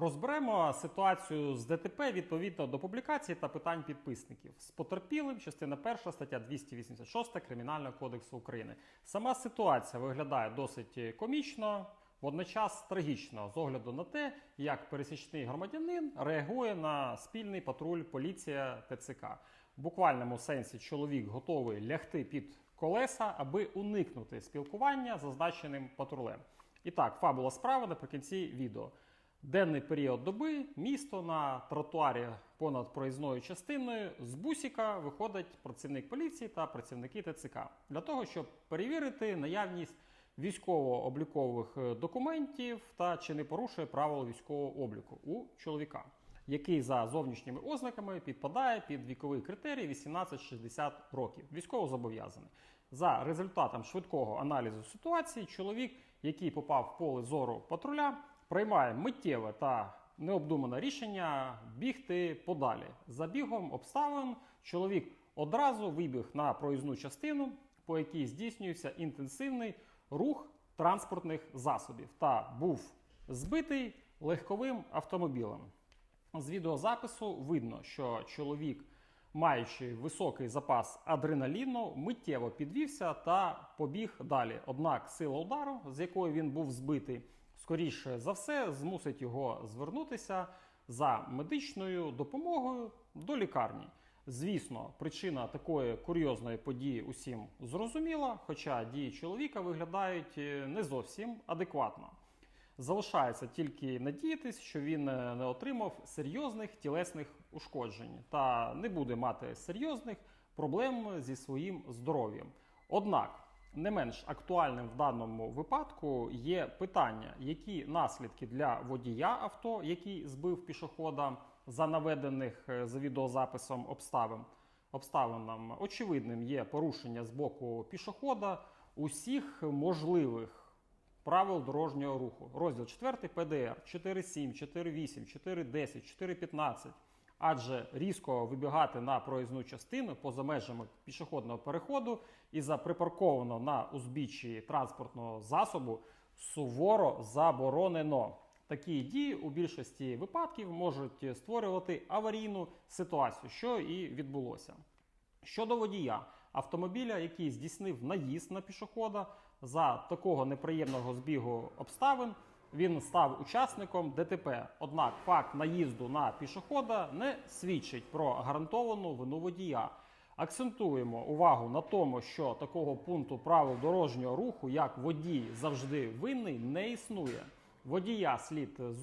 Розберемо ситуацію з ДТП відповідно до публікації та питань підписників з потерпілим, частина 1 стаття 286 Кримінального кодексу України. Сама ситуація виглядає досить комічно, водночас трагічно з огляду на те, як пересічний громадянин реагує на спільний патруль поліція ТЦК. В буквальному сенсі чоловік готовий лягти під колеса, аби уникнути спілкування зазначеним патрулем. І так, фабула справи наприкінці відео. Денний період доби місто на тротуарі понад проїзною частиною з бусіка виходить працівник поліції та працівники ТЦК для того, щоб перевірити наявність військово-облікових е, документів та чи не порушує правил військового обліку у чоловіка, який за зовнішніми ознаками підпадає під віковий критерій 18-60 років. Військово зобов'язаний. За результатом швидкого аналізу ситуації, чоловік, який попав в поле зору патруля, приймає миттєве та необдумане рішення бігти подалі. За бігом обставин чоловік одразу вибіг на проїзну частину, по якій здійснюється інтенсивний рух транспортних засобів та був збитий легковим автомобілем. З відеозапису видно, що чоловік, маючи високий запас адреналіну, миттєво підвівся та побіг далі. Однак сила удару, з якою він був збитий, скоріше за все змусить його звернутися за медичною допомогою до лікарні. Звісно, причина такої курйозної події усім зрозуміла, хоча дії чоловіка виглядають е, не зовсім адекватно. Залишається тільки надіятись, що він е, не отримав серйозних тілесних ушкоджень та не буде мати серйозних проблем зі своїм здоров'ям. Однак, не менш актуальним в даному випадку є питання, які наслідки для водія авто, який збив пішохода за наведених е, за відеозаписом обставин. Обставинам очевидним є порушення з боку пішохода усіх можливих правил дорожнього руху. Розділ 4 ПДР 4.7, 4.8, 4.10, 4.15. Адже різко вибігати на проїзну частину поза межами пішохідного переходу і за припарковано на узбіччі транспортного засобу суворо заборонено. Такі дії у більшості випадків можуть створювати аварійну ситуацію, що і відбулося. Щодо водія автомобіля, який здійснив наїзд на пішохода за такого неприємного збігу обставин, він став учасником ДТП. Однак факт наїзду на пішохода не свідчить про гарантовану вину водія. Акцентуємо увагу на тому, що такого пункту правил дорожнього руху, як водій завжди винний, не існує. Водія слід зупинити.